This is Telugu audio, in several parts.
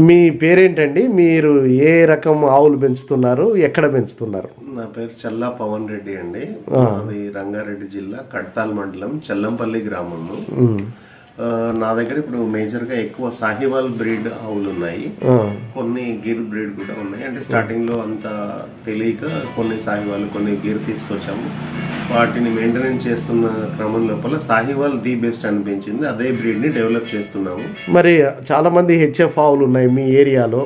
మీ పేరేంటండి? మీరు ఏ రకం ఆవులు పెంచుతున్నారు? ఎక్కడ పెంచుతున్నారు? నా పేరు చల్లా పవన్ రెడ్డి అండి. అది రంగారెడ్డి జిల్లా కడతాల్ మండలం చెల్లంపల్లి గ్రామము ఆ, నా దగ్గర ఇప్పుడు మేజర్గా ఎక్కువ సాహివాల్ బ్రీడ్ ఆవులు ఉన్నాయి కొన్ని గిర్ బ్రీడ్ కూడా ఉన్నాయి. అంటే స్టార్టింగ్లో అంత తెలియక కొన్ని సాహివాల్ కొన్ని గిర్ తీసుకొచ్చాము. వాటిని మెయింటెనెన్స్ చేస్తున్న క్రమం లోపల సాహివాల్ ది బెస్ట్ అనిపించింది. అదే బ్రీడ్ని డెవలప్ చేస్తున్నాము. మరి చాలా మంది హెచ్ఎఫ్ ఆవులు ఉన్నాయి మీ ఏరియాలో.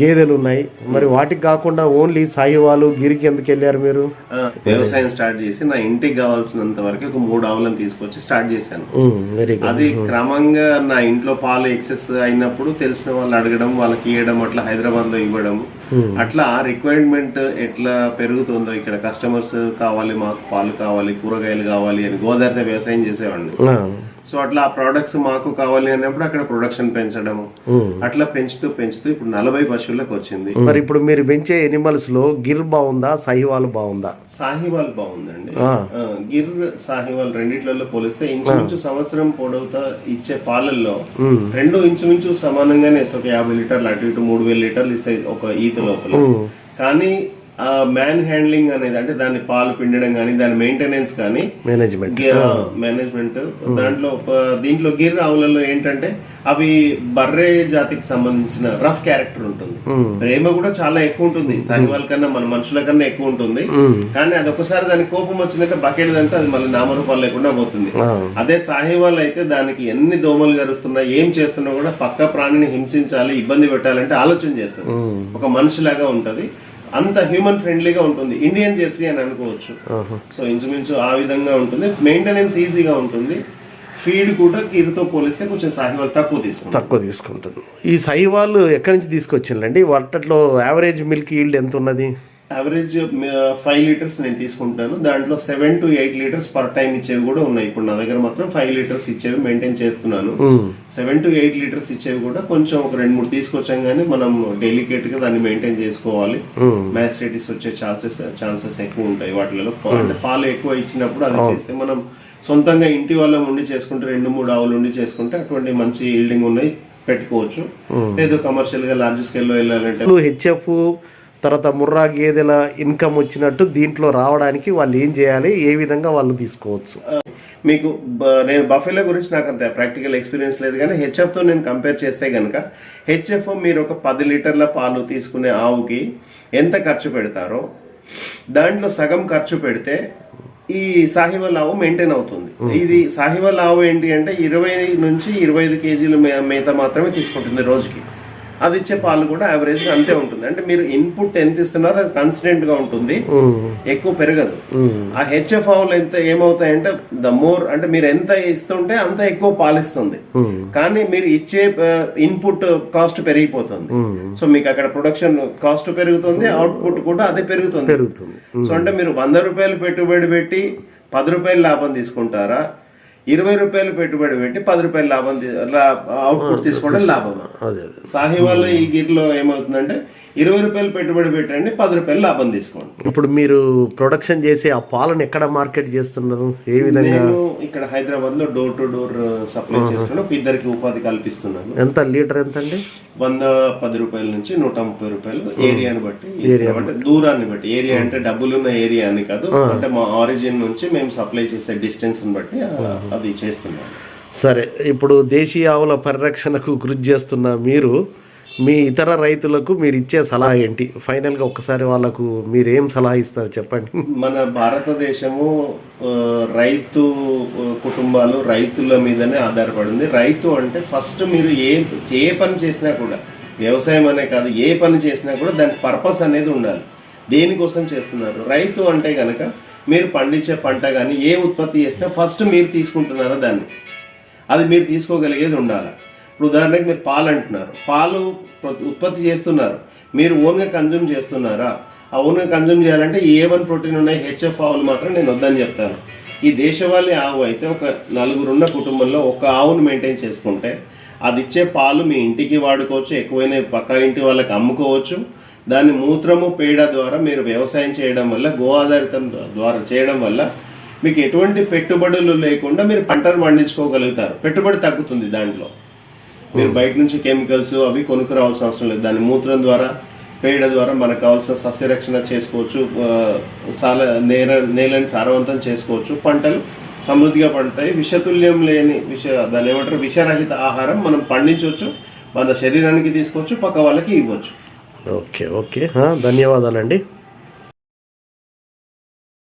గేదెలు ఉన్నాయి మరి వాటికి కాకుండా ఓన్లీ సాహివాలు గిరికి ఎందుకు వెళ్ళారు మీరు? వ్యవసాయం స్టార్ట్ చేసి నా ఇంటికి కావాల్సినంత వరకు ఒక మూడు ఆవులను తీసుకొచ్చి స్టార్ట్ చేశాను. వెరీ గుడ్ అది క్రమంగా నా ఇంట్లో పాలు ఎక్సెస్ అయినప్పుడు తెలిసిన వాళ్ళు అడగడం వాళ్ళకి ఇవ్వడం అట్లా హైదరాబాద్లో ఇవ్వడం అట్లా రిక్వైర్మెంట్ ఎట్లా పెరుగుతుందో ఇక్కడ కస్టమర్స్ కావాలి మాకు పాలు కావాలి కూరగాయలు కావాలి అని గోదావరి వ్యవసాయం చేసేవాడిని. సో అట్లా ఆ ప్రోడక్ట్స్ మాకు కావాలి అన్నప్పుడు అక్కడ ప్రొడక్షన్ పెంచడం అట్లా పెంచుతూ పెంచుతూ ఇప్పుడు నలభై పశువులకు వచ్చింది. మరి ఇప్పుడు మీరు పెంచే ఎనిమల్స్లో గిర్ బాగుందా సహివాల్ బాగుందా? సాహివాల్ బాగుందండి. గిర్ సాహివాల్ రెండిట్లలో పోలిస్తే ఇంచుమించు సంవత్సరం పొడవుతా ఇచ్చే పాలల్లో రెండు ఇంచుమించు సమానంగానే. ఒక యాభై లీటర్లు అటు ఇటు మూడు వేల లీటర్లు ఇస్తాయి ఒక ఈత లోపల. కానీ మ్యాన్ హ్యాండ్లింగ్ అనేది అంటే దాన్ని పాలు పిండడం కానీ దాని మెయింటెనెన్స్ కానీ మేనేజ్మెంట్ మేనేజ్మెంట్ దాంట్లో దీంట్లో గిర్ ఆవులలో ఏంటంటే అవి బర్రె జాతికి సంబంధించిన రఫ్ క్యారెక్టర్ ఉంటుంది. ప్రేమ కూడా చాలా ఎక్కువ ఉంటుంది. సాహివాల్ కన్నా మన మనుషుల కన్నా ఎక్కువ ఉంటుంది. కానీ అది ఒకసారి దానికి కోపం వచ్చిందంటే బకెట్ అంటే అది మళ్ళీ నామరూపాలు లేకుండా పోతుంది. అదే సాహివాల్ అయితే దానికి ఎన్ని దోమలు గరుస్తున్నా ఏం చేస్తున్నా కూడా పక్క ప్రాణిని హింసించాలి ఇబ్బంది పెట్టాలంటే ఆలోచన చేస్తుంది ఒక మనిషిలాగా ఉంటది. అంత హ్యూమన్ ఫ్రెండ్లీగా ఉంటుంది. ఇండియన్ జెర్సీ అని అనుకోవచ్చు. సో ఇంచుమించు ఆ విధంగా ఉంటుంది. మెయింటెనెన్స్ ఈజీగా ఉంటుంది. ఫీడ్ కూడా గిరితో పోలిస్తే కొంచెం సాహివాల్ తక్కువ తీసుకుంటుంది. తక్కువ తీసుకుంటుంది. ఈ సహివాల్ ఎక్కడి నుంచి తీసుకొచ్చిందండి వాటిలో యావరేజ్ మిల్క్ ఈల్డ్ ఎంత ఉన్నది యావరేజ్ ఫైవ్ లీటర్స్ నేను తీసుకుంటాను. దాంట్లో seven to eight litres per time ఇచ్చేవి కూడా ఉన్నాయి. ఇప్పుడు నా దగ్గర మాత్రం ఫైవ్ లీటర్స్ ఇచ్చేవి మెయింటైన్ చేస్తున్నాను. సెవెన్ టు ఎయిట్ లీటర్స్ ఇచ్చేవి కూడా కొంచెం ఒక రెండు మూడు తీసుకొచ్చాం కానీ మనం డెలికేట్గా దాన్ని మెయింటైన్ చేసుకోవాలి. మ్యాస్టైటిస్ వచ్చే ఛాన్సెస్ ఛాన్సెస్ ఎక్కువ ఉంటాయి వాటిలో అంటే పాలు ఎక్కువ ఇచ్చినప్పుడు అది చేస్తే మనం సొంతంగా ఇంటి వాళ్ళం ఉండి చేసుకుంటే రెండు మూడు ఆవులు ఉండి చేసుకుంటే అటువంటి మంచి ఈల్డింగ్ ఉన్నాయి. పెట్టుకోవచ్చు. ఏదో కమర్షియల్గా లార్జ్ స్కేల్లో వెళ్ళాలంటే హెచ్ఎఫ్ తర్వాత ముర్రా గేదెల ఇన్కమ్ వచ్చినట్టు దీంట్లో రావడానికి వాళ్ళు ఏం చేయాలి? ఏ విధంగా వాళ్ళు తీసుకోవచ్చు? మీకు నేను బఫెలో గురించి నాకు అంత ప్రాక్టికల్ ఎక్స్పీరియన్స్ లేదు కానీ హెచ్ఎఫ్తో నేను కంపేర్ చేస్తే కనుక హెచ్ఎఫ్ మీరు ఒక పది లీటర్ల పాలు తీసుకునే ఆవుకి ఎంత ఖర్చు పెడతారో దాంట్లో సగం ఖర్చు పెడితే ఈ సాహివాల్ ఆవు మెయింటైన్ అవుతుంది. ఇది సాహివాల్ ఆవు ఏంటి అంటే ఇరవై నుంచి ఇరవై ఐదు కేజీల మేత మాత్రమే తీసుకుంటుంది రోజుకి. అది ఇచ్చే పాలు కూడా యావరేజ్గా అంతే ఉంటుంది. అంటే మీరు ఇన్పుట్ ఎంత ఇస్తున్నారో అది కన్సిస్టెంట్గా ఉంటుంది. ఎక్కువ పెరగదు. ఆ హెచ్ఎఫ్ ఆవులు ఎంత ఏమవుతాయంటే ద మోర్ అంటే మీరు ఎంత ఇస్తుంటే అంత ఎక్కువ పాలిస్తుంది కానీ మీరు ఇచ్చే ఇన్పుట్ కాస్ట్ పెరిగిపోతుంది. సో మీకు అక్కడ ప్రొడక్షన్ కాస్ట్ పెరుగుతుంది అవుట్పుట్ కూడా అదే పెరుగుతుంది. పెరుగుతుంది. సో అంటే మీరు వంద రూపాయలు పెట్టుబడి పెట్టి పది రూపాయలు లాభం తీసుకుంటారా? ఇరవై రూపాయలు పెట్టుబడి పెట్టి పది రూపాయలు లాభం అవుట్పుట్ తీసుకోవడం లాభం. అదే సాహివాల్ ఈ గిర్లో ఏమవుతుందంటే ఇరవై రూపాయలు పెట్టుబడి పెట్టండి పది రూపాయలు లాభం తీసుకోండి. ఇప్పుడు మీరు ప్రొడక్షన్ చేసే ఆ పాలను ఎక్కడ మార్కెట్ చేస్తున్నారు? ఏ విధంగా? ఇక్కడ హైదరాబాద్లో డోర్ టు డోర్ సప్లై చేస్తున్నాను. ఒక ఇద్దరికి ఉపాధి కల్పిస్తున్నాను. ఎంత? లీటర్ ఎంత అండి వంద పది రూపాయల నుంచి నూట ముప్పై రూపాయలు. ఏరియాని బట్టి. అంటే దూరాన్ని బట్టి. ఏరియా అంటే డబ్బులున్న ఏరియా అని కాదు. అంటే మా ఆరిజిన్ నుంచి మేము సప్లై చేసే డిస్టెన్స్ బట్టి అది చేస్తున్నాం సరే ఇప్పుడు దేశీయ ఆవుల పరిరక్షణకు కృషి చేస్తున్న మీరు మీ ఇతర రైతులకు మీరు ఇచ్చే సలహా ఏంటి? ఫైనల్గా ఒక్కసారి వాళ్ళకు మీరు ఏం సలహా ఇస్తారు చెప్పండి. మన భారతదేశము రైతు కుటుంబాలు రైతుల మీదనే ఆధారపడింది. రైతు అంటే ఫస్ట్ మీరు ఏ ఏ పని చేసినా కూడా వ్యవసాయం అనే కాదు ఏ పని చేసినా కూడా దానికి పర్పస్ అనేది ఉండాలి. దేనికోసం చేస్తున్నారు? రైతు అంటే గనక మీరు పండించే పంట కానీ ఏ ఉత్పత్తి చేసినా ఫస్ట్ మీరు తీసుకుంటున్నారా దాన్ని. అది మీరు తీసుకోగలిగేది ఉండాలి. ఇప్పుడు ఉదాహరణకి మీరు పాలు అంటున్నారు. పాలు ఉత్పత్తి చేస్తున్నారు. మీరు ఓన్గా కన్జ్యూమ్ చేస్తున్నారా? ఆ ఓన్గా కన్జ్యూమ్ చేయాలంటే ఏ వన్ ప్రోటీన్ ఉన్నాయి హెచ్ఎఫ్ ఆవులు మాత్రం నేను వద్దని చెప్తాను. ఈ దేశవాళీ ఆవు అయితే ఒక నలుగురున్న కుటుంబంలో ఒక ఆవును మెయింటైన్ చేసుకుంటే అది ఇచ్చే పాలు మీ ఇంటికి వాడుకోవచ్చు ఎక్కువైన పక్క ఇంటి వాళ్ళకి అమ్ముకోవచ్చు. దాని మూత్రము పేడ ద్వారా మీరు వ్యవసాయం చేయడం వల్ల గో ఆధారితం ద్వారా చేయడం వల్ల మీకు ఎటువంటి పెట్టుబడులు లేకుండా మీరు పంటను పండించుకోగలుగుతారు. పెట్టుబడి తగ్గుతుంది దాంట్లో. మీరు బయట నుంచి కెమికల్స్ అవి కొనుక్కు రావాల్సిన అవసరం లేదు. దాని మూత్రం ద్వారా పేడ ద్వారా మనకు కావాల్సిన సస్యరక్షణ చేసుకోవచ్చు సాల నేల నేలని సారవంతం చేసుకోవచ్చు. పంటలు సమృద్ధిగా పండుతాయి. విషతుల్యం లేని విష దాన్ని ఏమంటారు? విషరహిత ఆహారం మనం పండించవచ్చు. మన శరీరానికి తీసుకోవచ్చు పక్క వాళ్ళకి ఇవ్వచ్చు. Okay okay. ధన్యవాదాలండి.